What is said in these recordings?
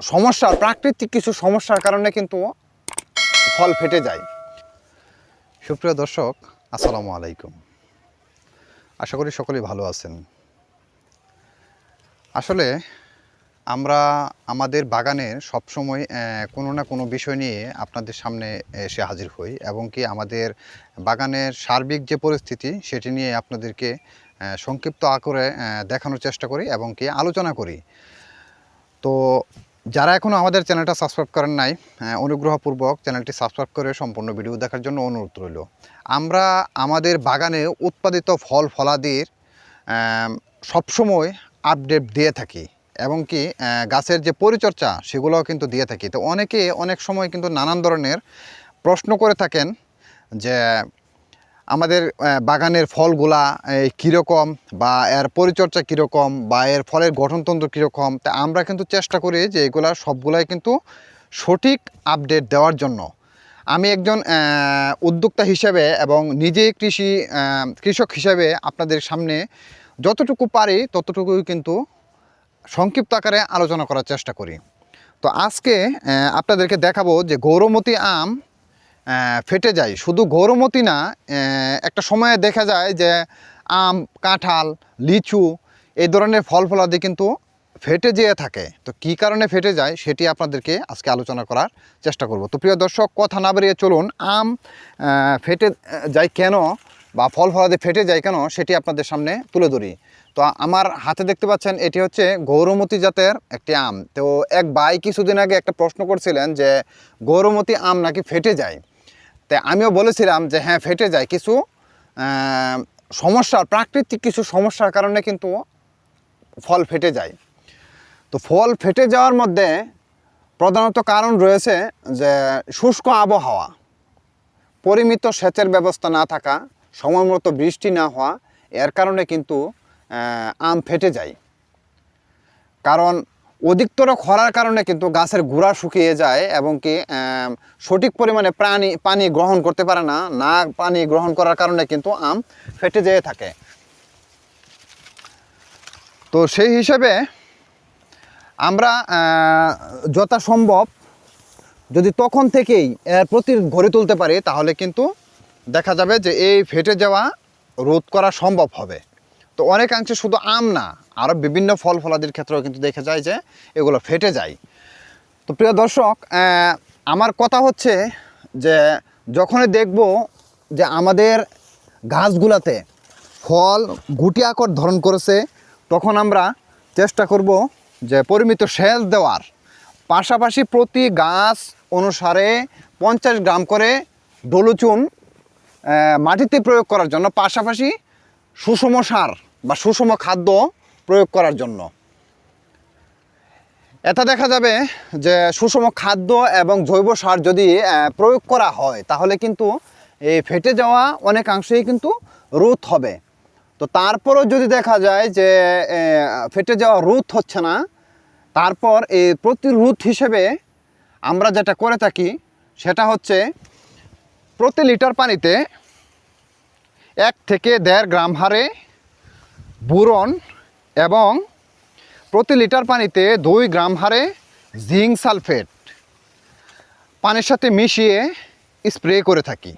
সমস্যা প্রাকৃতিক কিছু সমস্যার কারণে কিন্তু ফল ফেটে যায়। সুপ্রিয় দর্শক, আসসালামু আলাইকুম। আশা করি সকলেই ভালো আছেন। আসলে আমরা আমাদের বাগানের সবসময় কোনো না কোনো বিষয় নিয়ে আপনাদের সামনে এসে হাজির হই এবং কি আমাদের বাগানের সার্বিক যে পরিস্থিতি, সেটি নিয়ে আপনাদেরকে সংক্ষিপ্ত আকারে দেখানোর চেষ্টা করি এবং কি আলোচনা করি। তো যারা এখনও আমাদের চ্যানেলটা সাবস্ক্রাইব করেন নাই অনুগ্রহপূর্বক চ্যানেলটি সাবস্ক্রাইব করে সম্পূর্ণ ভিডিও দেখার জন্য অনুরোধ রইল। আমরা আমাদের বাগানে উৎপাদিত ফল, ফলাদির সবসময় আপডেট দিয়ে থাকি এবং কি গাছের যে পরিচর্যা সেগুলোও কিন্তু দিয়ে থাকি। তো অনেকে অনেক সময় কিন্তু নানান ধরনের প্রশ্ন করে থাকেন যে আমাদের বাগানের ফলগুলা কীরকম বা এর পরিচর্যা কীরকম বা এর ফলের গঠনতন্ত্র কীরকম, তা আমরা কিন্তু চেষ্টা করি যে এগুলা সবগুলাই কিন্তু সঠিক আপডেট দেওয়ার জন্য। আমি একজন উদ্যোক্তা হিসেবে এবং নিজে কৃষি কৃষক হিসেবে আপনাদের সামনে যতটুকু পারি ততটুকুই কিন্তু সংক্ষিপ্ত আকারে আলোচনা করার চেষ্টা করি। তো আজকে আপনাদেরকে দেখাবো যে গৌরমতী আম ফেটে যায়। শুধু গৌরমতি না একটা সময়ে দেখা যায় যে আম, কাঁঠাল, লিচু এই ধরনের ফল ফলাদি কিন্তু ফেটে যেয়ে থাকে। তো কী কারণে ফেটে যায় সেটি আপনাদেরকে আজকে আলোচনা করার চেষ্টা করব। তো প্রিয় দর্শক, কথা না বেরিয়ে চলুন, আম ফেটে যায় কেন বা ফল ফলাদি ফেটে যায় কেন সেটি আপনাদের সামনে তুলে ধরি। তো আমার হাতে দেখতে পাচ্ছেন, এটি হচ্ছে গৌরমতি জাতের একটি আম। তো এক ভাই কিছুদিন আগে একটা প্রশ্ন করছিলেন যে গৌরমতি আম নাকি ফেটে যায়? তাই আমিও বলেছিলাম যে হ্যাঁ ফেটে যায় কিছু আহ, সমস্যার প্রাকৃতিক কিছু সমস্যার কারণে কিন্তু ফল ফেটে যায়। তো ফল ফেটে যাওয়ার মধ্যে প্রধানত কারণ রয়েছে যে শুষ্ক আবহাওয়া পরিমিত সেচের ব্যবস্থা না থাকা সময় মতো বৃষ্টি না হওয়া এর কারণে কিন্তু আম ফেটে যায়। কারণ অধিকতর খরার কারণে কিন্তু গাছের গোড়া শুকিয়ে যায় এবং কি সঠিক পরিমাণে প্রাণী পানি গ্রহণ করতে পারে না। না পানি গ্রহণ করার কারণে কিন্তু আম ফেটে যেয়ে থাকে। তো সেই হিসেবে আমরা আহ, যথাসম্ভব যদি তখন থেকেই প্রতিরোধ গড়ে তুলতে পারি তাহলে কিন্তু দেখা যাবে যে এই ফেটে যাওয়া রোধ করা সম্ভব হবে। তো অনেকাংশে শুধু আম না আরও বিভিন্ন ফল ফলাদির ক্ষেত্রেও কিন্তু দেখা যায় যে এগুলো ফেটে যায়। তো প্রিয় দর্শক আমার কথা হচ্ছে যে যখনই দেখব যে আমাদের গাছগুলাতে ফল গুটি আকর ধারণ করেছে, তখন আমরা চেষ্টা করব যে পরিমিত সেচ দেওয়ার। পাশাপাশি প্রতি গাছ অনুসারে পঞ্চাশ গ্রাম করে ডলুচুন মাটিতে প্রয়োগ করার জন্য, পাশাপাশি সুষম সার বা সুষম খাদ্য প্রয়োগ করার জন্য। এটা দেখা যাবে যে সুষম খাদ্য এবং জৈব সার যদি প্রয়োগ করা হয়, তাহলে কিন্তু এই ফেটে যাওয়া অনেকাংশেই কিন্তু রোধ হবে। তো তারপরও যদি দেখা যায় যে ফেটে যাওয়া রোধ হচ্ছে না, তারপর এই প্রতিরোধ হিসেবে আমরা যেটা করে থাকি, সেটা হচ্ছে প্রতি লিটার পানিতে এক থেকে দেড় গ্রাম হারে বুরন এবং প্রতি লিটার পানিতে দুই গ্রাম হারে জিঙ্ক সালফেট পানির সাথে মিশিয়ে স্প্রে করে থাকি।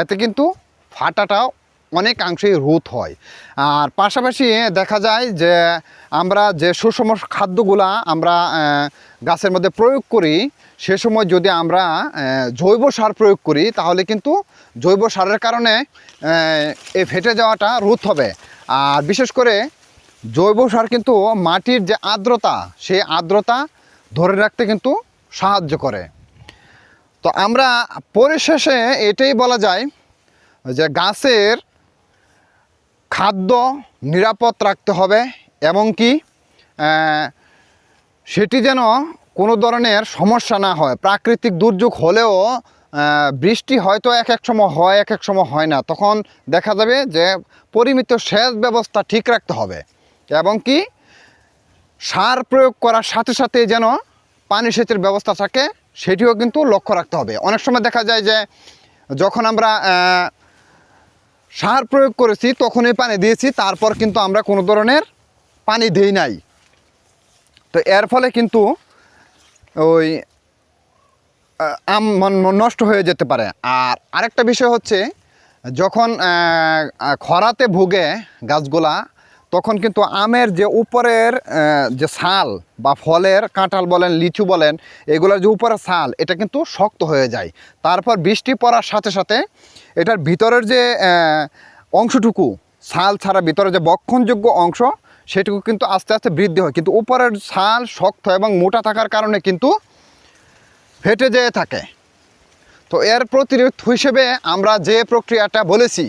এতে কিন্তু ফাটাটাও অনেকাংশেই রোধ হয়। আর পাশাপাশি দেখা যায় যে আমরা যে সুষম খাদ্যগুলা আমরা গাছের মধ্যে প্রয়োগ করি, সে সময় যদি আমরা জৈব সার প্রয়োগ করি, তাহলে কিন্তু জৈব সারের কারণে এই ফেটে যাওয়াটা রোধ হবে। আর বিশেষ করে জৈব সার কিন্তু মাটির যে আর্দ্রতা, সেই আর্দ্রতা ধরে রাখতে কিন্তু সাহায্য করে। তো আমরা পরিশেষে এটাই বলা যায় যে গাছের খাদ্য নিরাপদ রাখতে হবে এবং কি সেটি যেন কোনো ধরনের সমস্যা না হয়। প্রাকৃতিক দুর্যোগ হলেও বৃষ্টি হয়তো এক এক সময় হয়, এক এক সময় হয় না। তখন দেখা যাবে যে পরিমিত সেচ ব্যবস্থা ঠিক রাখতে হবে। এবং কি? সার প্রয়োগ করার সাথে সাথে যেন পানি সেচের ব্যবস্থা থাকে, সেটিও কিন্তু লক্ষ্য রাখতে হবে। অনেক সময় দেখা যায় যে যখন আমরা সার প্রয়োগ করেছি, তখনই পানি দিয়েছি, তারপর কিন্তু আমরা কোনো ধরনের পানি দিই নাই। তো এর ফলে কিন্তু ওই আম নষ্ট হয়ে যেতে পারে। আর আরেকটা বিষয় হচ্ছে, যখন খরাতে ভুগে গাছগুলা, তখন কিন্তু আমের যে উপরের যে ছাল বা ফলের কাঁঠাল বলেন, লিচু বলেন, এগুলোর যে উপরের ছাল, এটা কিন্তু শক্ত হয়ে যায়। তারপর বৃষ্টি পড়ার সাথে সাথে এটার ভিতরের যে অংশটুকু, ছাল ছাড়া ভিতরে যে বক্ষণযোগ্য অংশ, সেটুকু কিন্তু আস্তে আস্তে বৃদ্ধি হয়। কিন্তু উপরের ছাল শক্ত এবং মোটা থাকার কারণে কিন্তু ফেটে যেয়ে থাকে। তো এর প্রতিরোধ হিসেবে আমরা যে প্রক্রিয়াটা বলেছি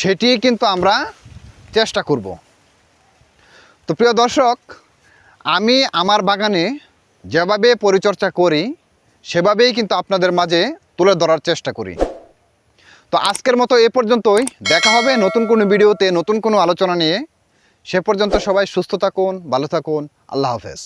সেটি কিন্তু আমরা চেষ্টা করব। তো প্রিয় দর্শক, আমি আমার বাগানে যেভাবে পরিচর্যা করি, সেভাবেই কিন্তু আপনাদের মাঝে তুলে ধরার চেষ্টা করি। তো আজকের মতো এ পর্যন্তই। দেখা হবে নতুন কোনো ভিডিওতে, নতুন কোনো আলোচনা নিয়ে। সে পর্যন্ত সবাই সুস্থ থাকুন, ভালো থাকুন। আল্লাহ হাফেজ।